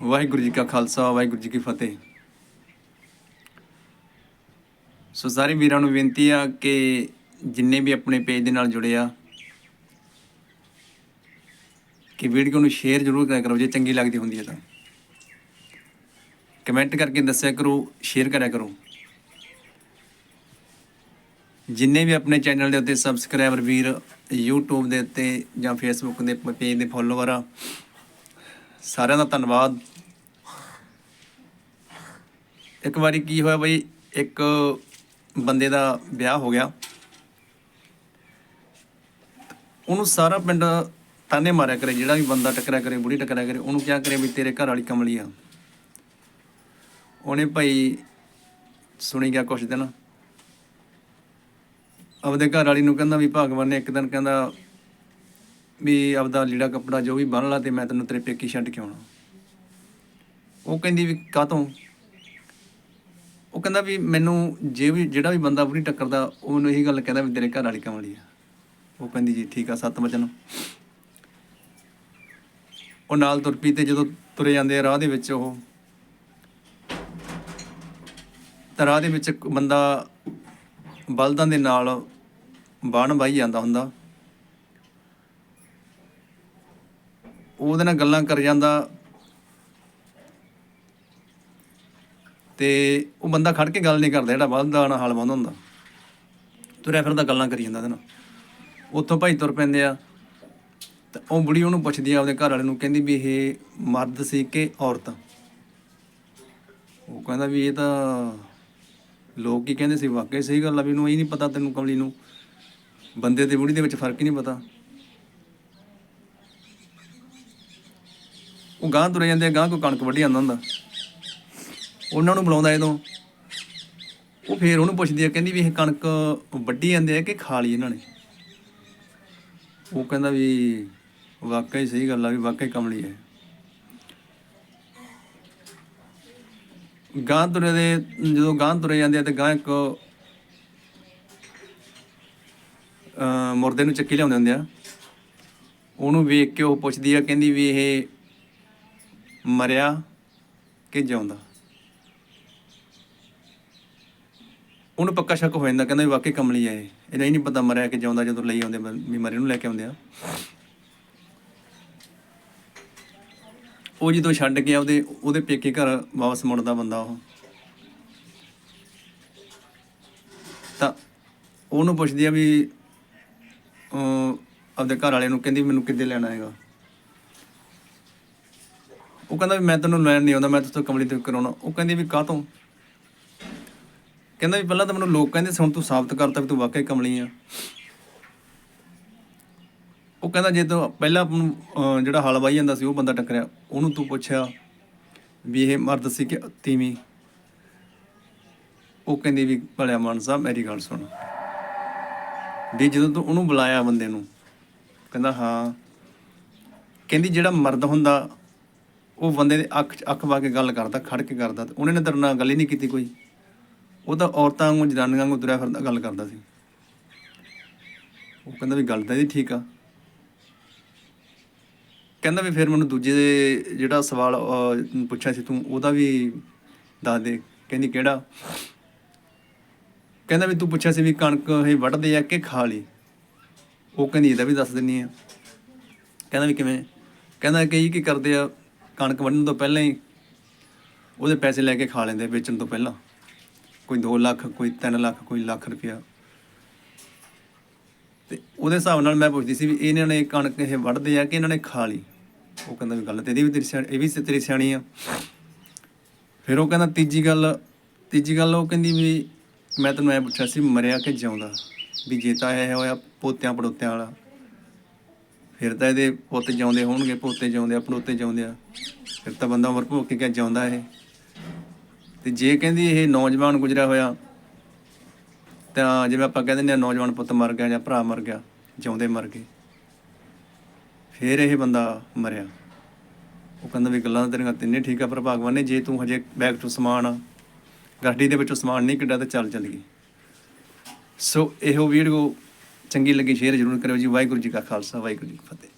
ਵਾਹਿਗੁਰੂ ਜੀ ਕਾ ਖਾਲਸਾ, ਵਾਹਿਗੁਰੂ ਜੀ ਕੀ ਫਤਿਹ। ਸੋ ਸਾਰੇ ਵੀਰਾਂ ਨੂੰ ਬੇਨਤੀ ਆ ਕਿ ਜਿੰਨੇ ਵੀ ਆਪਣੇ ਪੇਜ ਦੇ ਨਾਲ ਜੁੜੇ ਆ, ਕਿ ਵੀਡੀਓ ਨੂੰ ਸ਼ੇਅਰ ਜ਼ਰੂਰ ਕਰਿਆ ਕਰੋ, ਜੇ ਚੰਗੀ ਲੱਗਦੀ ਹੁੰਦੀ ਹੈ ਤਾਂ। ਕਮੈਂਟ ਕਰਕੇ ਦੱਸਿਆ ਕਰੋ, ਸ਼ੇਅਰ ਕਰਿਆ ਕਰੋ। ਜਿੰਨੇ ਵੀ ਆਪਣੇ ਚੈਨਲ ਦੇ ਉੱਤੇ ਸਬਸਕ੍ਰਾਈਬਰ ਵੀਰ, YouTube ਦੇ ਉੱਤੇ ਜਾਂ Facebook ਦੇ ਪੇਜ ਦੇ ਫੋਲੋਵਰ ਆ ਸਾਰਿਆਂ ਦਾ ਧੰਨਵਾਦ। ਇੱਕ ਵਾਰੀ ਕੀ ਹੋਇਆ ਬਈ, ਇੱਕ ਬੰਦੇ ਦਾ ਵਿਆਹ ਹੋ ਗਿਆ। ਉਹਨੂੰ ਸਾਰਾ ਪਿੰਡ ਤਾਨੇ ਮਾਰਿਆ ਕਰੇ, ਜਿਹੜਾ ਵੀ ਬੰਦਾ ਟੱਕਰਿਆ ਕਰੇ, ਬੁੜੀ ਟੱਕਰਿਆ ਕਰੇ, ਉਹਨੂੰ ਕਿਹਾ ਕਰੇ ਵੀ ਤੇਰੇ ਘਰ ਵਾਲੀ ਕਮਲੀ ਆ। ਉਹਨੇ ਭਾਈ ਸੁਣੀ ਗਿਆ ਕੁਛ ਦਿਨ। ਆਪਦੇ ਘਰ ਵਾਲੀ ਨੂੰ ਕਹਿੰਦਾ ਵੀ ਭਗਵਾਨ ਨੇ ਇੱਕ ਦਿਨ ਕਹਿੰਦਾ ਵੀ ਆਪਦਾ ਲੀੜਾ ਕੱਪੜਾ ਜੋ ਵੀ ਬੰਨ ਲਾ ਤੇ ਮੈਂ ਤੈਨੂੰ ਤੇਰੇ ਪੇਕੀ ਛੱਡ ਕੇ ਆਉਣਾ। ਉਹ ਕਹਿੰਦੀ ਵੀ ਕਾਹਤੋਂ? ਉਹ ਕਹਿੰਦਾ ਵੀ ਮੈਨੂੰ ਜੇ ਵੀ ਜਿਹੜਾ ਵੀ ਬੰਦਾ ਬੁੜੀ ਟੱਕਰਦਾ, ਉਹ ਮੈਨੂੰ ਇਹੀ ਗੱਲ ਕਹਿੰਦਾ ਵੀ ਤੇਰੇ ਘਰ ਵਾਲੀ ਕਮਲੀ ਆ। ਉਹ ਕਹਿੰਦੀ ਜੀ ਠੀਕ ਆ, ਸੱਤ ਵਚਨ। ਉਹ ਨਾਲ ਤੁਰ ਪਈ ਤੇ ਜਦੋਂ ਤੁਰੇ ਜਾਂਦੇ ਆ ਰਾਹ ਦੇ ਵਿੱਚ ਉਹ, ਤਾਂ ਰਾਹ ਦੇ ਵਿੱਚ ਬੰਦਾ ਬਲਦਾਂ ਦੇ ਨਾਲ ਬਾਣ ਬਾਈ ਜਾਂਦਾ ਹੁੰਦਾ। ਉਹਦੇ ਨਾਲ ਗੱਲਾਂ ਕਰ ਜਾਂਦਾ। ਤੇ ਉਹ ਬੰਦਾ ਖੜ ਕੇ ਗੱਲ ਨਹੀਂ ਕਰਦਾ, ਜਿਹੜਾ ਬਲਦਾਂ ਨਾ ਹਾਲ ਬੰਦ ਹੁੰਦਾ। ਤੁਰਿਆ ਫਿਰਦਾ ਗੱਲਾਂ ਕਰੀ ਜਾਂਦਾ ਉਹਦੇ ਨਾਲ। ਉੱਥੋਂ ਭਾਈ ਤੁਰ ਪੈਂਦੇ ਆ। ਤੇ ਉਹ ਬੁੜੀ ਉਹਨੂੰ ਪੁੱਛਦੀ ਆ ਆਪਦੇ ਘਰ ਵਾਲੇ ਨੂੰ, ਕਹਿੰਦੀ ਵੀ ਇਹ ਮਰਦ ਸੀ ਕਿ ਔਰਤ? ਉਹ ਕਹਿੰਦਾ ਵੀ ਇਹ ਤਾਂ ਲੋਕ ਕੀ ਕਹਿੰਦੇ ਸੀ, ਵਾਕਈ ਸਹੀ ਗੱਲ ਆ ਵੀ ਇਹਨੂੰ ਇਹ ਨਹੀਂ ਪਤਾ ਤੈਨੂੰ ਕਮਲੀ ਨੂੰ। ਬੰਦੇ ਤੇ ਬੁੜੀ ਦੇ ਵਿੱਚ ਫ਼ਰਕ ਹੀ ਨਹੀਂ ਪਤਾ। ਉਹ ਗਾਂ ਤੁਰੇ ਜਾਂਦੇ ਆ ਗਾਂ ਕੋ ਕਣਕ ਵੱਢੀ ਜਾਂਦਾ ਹੁੰਦਾ। ਉਹਨਾਂ ਨੂੰ ਬੁਲਾਉਂਦਾ ਜਦੋਂ। ਉਹ ਫੇਰ ਉਹਨੂੰ ਪੁੱਛਦੀ ਆ, ਕਹਿੰਦੀ ਵੀ ਇਹ ਕਣਕ ਵੱਢੀ ਜਾਂਦੇ ਆ ਕਿ ਖਾ ਲਈ ਇਹਨਾਂ ਨੇ? ਉਹ ਕਹਿੰਦਾ ਵੀ ਵਾਕਈ ਸਹੀ ਗੱਲ ਆ, ਵੀ ਵਾਕਈ ਕਮਲੀ ਹੈ। ਗਾਂ ਤੁਰੇ ਦੇ, ਜਦੋਂ ਗਾਂ ਤੁਰੇ ਜਾਂਦੇ ਆ ਤੇ ਗਾਂ ਇੱਕ ਮੁਰਦੇ ਨੂੰ ਚੱਕੀ ਲਿਆਉਂਦੇ ਹੁੰਦੇ ਆ। ਉਹਨੂੰ ਵੇਖ ਕੇ ਉਹ ਪੁੱਛਦੀ ਆ, ਕਹਿੰਦੀ ਵੀ ਇਹ ਮਰਿਆ ਕਿ ਜਿਉਂਦਾ? ਉਹਨੂੰ ਪੱਕਾ ਸ਼ੱਕ ਹੋ ਜਾਂਦਾ, ਕਹਿੰਦਾ ਵੀ ਵਾਕਈ ਕਮਲੀ ਹੈ ਇਹ। ਇਹਦਾ ਹੀ ਨਹੀਂ ਪਤਾ ਮਰਿਆ ਕਿ ਜਿਉਂਦਾ, ਜਦੋਂ ਲਈ ਆਉਂਦੇ ਮ- ਵੀ ਮਰੇ ਨੂੰ ਲੈ ਕੇ ਆਉਂਦੇ ਆ। ਉਹ ਜਦੋਂ ਛੱਡ ਕੇ ਉਹਦੇ ਉਹਦੇ ਪੇਕੇ ਘਰ ਵਾਪਸ ਮੁੜਦਾ ਬੰਦਾ ਉਹ। ਤਾਂ ਉਹਨੂੰ ਪੁੱਛਦੀ ਆ ਵੀ ਆਪਦੇ ਘਰ ਵਾਲੇ ਨੂੰ ਕਹਿੰਦੀ ਮੈਨੂੰ ਕਿੱਦੇ ਲੈਣਾ ਹੈਗਾ? ਉਹ ਕਹਿੰਦਾ ਵੀ ਮੈਂ ਤੈਨੂੰ ਲੈਣ ਨਹੀਂ ਆਉਂਦਾ ਮੈਂ ਤੇਤੋਂ ਕਮਲੀ ਤੇ ਕਰਾਉਣਾ। ਉਹ ਕਹਿੰਦੀ ਵੀ ਕਾਹ ਤੋਂ ਕਹਿੰਦਾ ਵੀ ਪਹਿਲਾਂ ਤਾਂ ਮੈਨੂੰ ਲੋਕ ਕਹਿੰਦੇ ਸੀ ਹੁਣ ਤੂੰ ਸਾਬਤ ਕਰਤਾ ਵੀ ਤੂੰ ਵਾਕਈ ਕਮਲੀ ਆ। ਉਹ ਕਹਿੰਦਾ ਜੇ ਤੂੰ ਪਹਿਲਾਂ ਆਪ ਨੂੰ, ਜਿਹੜਾ ਹਲ ਵਾਈ ਜਾਂਦਾ ਸੀ ਉਹ ਬੰਦਾ ਟੱਕਰਿਆ। ਉਹਨੂੰ ਤੂੰ ਪੁੱਛਿਆ ਵੀ ਇਹ ਮਰਦ ਸੀ ਕਿ ਤੀਵੀਂ? ਉਹ ਕਹਿੰਦੀ ਵੀ ਭਲਿਆ ਮਾਨ ਸਾਹਿਬ ਮੇਰੀ ਗੱਲ ਸੁਣ। ਵੀ ਜਦੋਂ ਤੂੰ ਉਹਨੂੰ ਬੁਲਾਇਆ ਬੰਦੇ ਨੂੰ ਕਹਿੰਦਾ ਹਾਂ। ਕਹਿੰਦੀ ਜਿਹੜਾ ਮਰਦ ਹੁੰਦਾ ਉਹ ਬੰਦੇ ਦੇ ਅੱਖ 'ਚ ਅੱਖ ਪਾ ਕੇ ਗੱਲ ਕਰਦਾ, ਖੜ ਕੇ ਕਰਦਾ ਤੇ ਉਹਨੇ ਨੇ ਤੇਰੇ ਨਾਲ ਗੱਲ ਹੀ ਨਹੀਂ ਕੀਤੀ ਕੋਈ। ਉਹ ਤਾਂ ਔਰਤਾਂ ਵਾਂਗੂ, ਜਨਾਨੀਆਂ ਵਾਂਗੂ ਤੁਰਿਆ ਫਿਰਦਾ, ਗੱਲ ਕਰਦਾ ਸੀ। ਉਹ ਕਹਿੰਦਾ ਵੀ ਗੱਲ ਤਾਂ ਇਹਦੀ ਠੀਕ ਆ। ਕਹਿੰਦਾ ਵੀ ਫਿਰ ਮੈਨੂੰ ਦੂਜੇ ਦੇ ਜਿਹੜਾ ਸਵਾਲ ਪੁੱਛਿਆ ਸੀ ਤੂੰ, ਉਹਦਾ ਵੀ ਦੱਸ ਦੇ, ਕਹਿੰਦੀ ਕਿਹੜਾ? ਕਹਿੰਦਾ ਵੀ ਤੂੰ ਪੁੱਛਿਆ ਸੀ ਵੀ ਕਣਕ ਇਹ ਵੱਢਦੇ ਆ ਕਿ ਖਾ ਲਈ? ਉਹ ਕਹਿੰਦੀ ਇਹਦਾ ਵੀ ਦੱਸ ਦਿੰਨੀ ਆ। ਕਹਿੰਦਾ ਵੀ ਕਿਵੇਂ? ਕਹਿੰਦਾ ਕਿ ਇਹ ਕੀ ਕਰਦੇ ਆ ਕਣਕ ਵੱਢਣ ਤੋਂ ਪਹਿਲਾਂ ਹੀ ਉਹਦੇ ਪੈਸੇ ਲੈ ਕੇ ਖਾ ਲੈਂਦੇ, ਵੇਚਣ ਤੋਂ ਪਹਿਲਾਂ। ਕੋਈ 2 ਲੱਖ, ਕੋਈ 3 ਲੱਖ, ਕੋਈ ਲੱਖ ਰੁਪਇਆ। ਤੇ ਉਹਦੇ ਹਿਸਾਬ ਨਾਲ ਮੈਂ ਪੁੱਛਦੀ ਸੀ ਵੀ ਇਹਨਾਂ ਨੇ ਕਣਕ ਇਹ ਵੱਢਦੇ ਆ ਕਿ ਇਹਨਾਂ ਨੇ ਖਾ ਲਈ? ਉਹ ਕਹਿੰਦਾ ਵੀ ਗੱਲ ਤੇ ਇਹਦੀ ਵੀ ਤੇਰੀ ਸਿਆਣੀ, ਇਹ ਵੀ ਤੇਰੀ ਸਿਆਣੀ ਆ। ਫਿਰ ਉਹ ਕਹਿੰਦਾ ਤੀਜੀ ਗੱਲ ਤੀਜੀ ਗੱਲ ਉਹ ਕਹਿੰਦੀ ਵੀ ਮੈਂ ਤੈਨੂੰ ਐ ਪੁੱਛਿਆ ਸੀ, ਮਰਿਆ ਕਿ ਜਿਉਂਦਾ? ਵੀ ਜੇ ਤਾਂ ਇਹ ਹੋਇਆ ਪੋਤਿਆਂ ਪੜੋਤਿਆਂ ਵਾਲਾ। ਫਿਰ ਤਾਂ ਇਹਦੇ ਪੁੱਤ ਜਿਉਂਦੇ ਹੋਣਗੇ, ਪੋਤੇ ਜਿਉਂਦੇ ਆ, ਪੜੋਤੇ ਜਿਉਂਦੇ ਆ। ਫਿਰ ਤਾਂ ਬੰਦਾ ਉਮਰ ਭੋਗ ਕੇ ਕਿਆ ਜਿਉਂਦਾ ਇਹ? ਤੇ ਜੇ ਕਹਿੰਦੀ ਇਹ ਨੌਜਵਾਨ ਗੁਜ਼ਰਿਆ ਹੋਇਆ, ਤਾਂ ਜਿਵੇਂ ਆਪਾਂ ਕਹਿੰਦੇ ਨੇ ਨੌਜਵਾਨ ਪੁੱਤ ਮਰ ਗਿਆ ਜਾਂ ਭਰਾ ਮਰ ਗਿਆ, ਜਿਉਂਦੇ ਮਰ ਗਏ। ਫਿਰ ਇਹ ਬੰਦਾ ਮਰਿਆ। ਉਹ ਕਹਿੰਦਾ ਵੀ ਗੱਲਾਂ ਤੇਰੀਆਂ ਤਿੰਨੇ ਠੀਕ ਆ, ਪਰ ਭਗਵਾਨ ਨੇ ਜੇ ਤੂੰ ਹਜੇ ਬੈਗ ਤੋਂ ਸਮਾਨ ਆ, ਗੱਡੀ ਦੇ ਵਿੱਚੋਂ ਸਮਾਨ ਨਹੀਂ ਕੱਢਿਆ ਤਾਂ ਚੱਲ ਚੱਲ ਗਈ ਸੋ ਇਹੋ ਵੀਡੀਓ ਚੰਗੀ ਲੱਗੀ ਸ਼ੇਅਰ ਜ਼ਰੂਰ ਕਰਿਓ ਜੀ। ਵਾਹਿਗੁਰੂ ਜੀ ਕਾ ਖਾਲਸਾ ਵਾਹਿਗੁਰੂ ਜੀ ਕੀ ਫਤਿਹ।